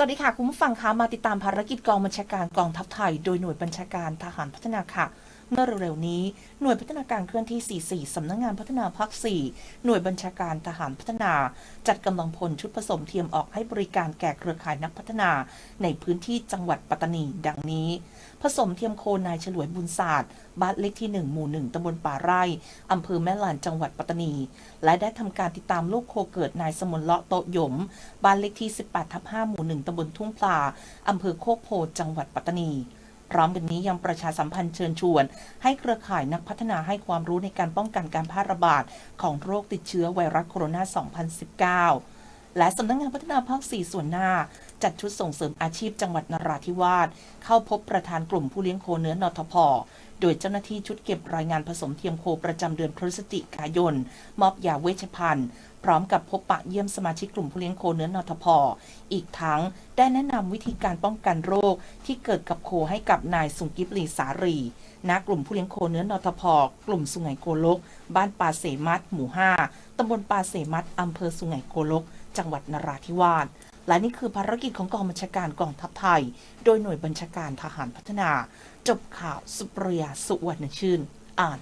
สวัสดีค่ะ คุณผู้ฟังคะมาติดตามภารกิจกองบัญชาการกองทัพไทย โดยหน่วยบัญชาการทหารพัฒนาค่ะ เมื่อเร็วๆนี้ หน่วยพัฒนาการเคลื่อนที่ 44 สำนักงานพัฒนาภาค 4 หน่วยบัญชาการทหารพัฒนา จัดกำลังพลชุดผสมเทียมออกให้บริการแก่เครือข่ายนักพัฒนา ในพื้นที่จังหวัดปัตตานี ดังนี้ ผสมเทียมโคนายฉลวยบุญศาสตร์บ้านเลขที่ 1 หมู่ 1ตำบลป่าไร่อำเภอแม่ลานจังหวัดปัตตานี และได้ทำการติดตามลูกโคเกิดนายสมนเลาะโตยม บ้านเลขที่ 18ทับ5หมู่ 1ตำบลทุ่งปลาอำเภอโคกโพจังหวัดปัตตานี พร้อมกันนี้ยังประชาสัมพันธ์เชิญชวน ให้เครือข่ายนักพัฒนาให้ความรู้ในการป้องกันการแพร่ระบาดของโรคติดเชื้อไวรัสโคโรนา 2019 และสำนักงานพัฒนาภาค 4 ส่วนหน้า จัดชุดส่งเสริมอาชีพจังหวัดนราธิวาสเข้าพบประธานกลุ่มผู้เลี้ยงโคเนื้อนอทพโดยเจ้าหน้าที่ชุดเก็บรายงานผสมเทียมโคประจำเดือนพฤศจิกายน มอบยาเวชภัณฑ์ ร้อมกับพบปะเยี่ยมสมาชิกกลุ่มผู้เลี้ยงโคเนื้อนทพออีกทั้งได้แนะนำวิธีการป้องกันโรคที่เกิดกับโคให้กับนายสุงกิบลีสารีณกลุ่มผู้เลี้ยงโคเนื้อนทพกลุ่มสุไหงโกลก บ้านปาเสมัดหมู่ 5ตำบลปาเสมัดอำเภอสุไหงโกลก จังหวัดนราธิวาสและนี่คือภารกิจของกองบัญชาการกองทัพไทย โดยหน่วยบัญชาการทหารพัฒนา จบข่าวสุปริยาสุวรรณชื่น อ่าน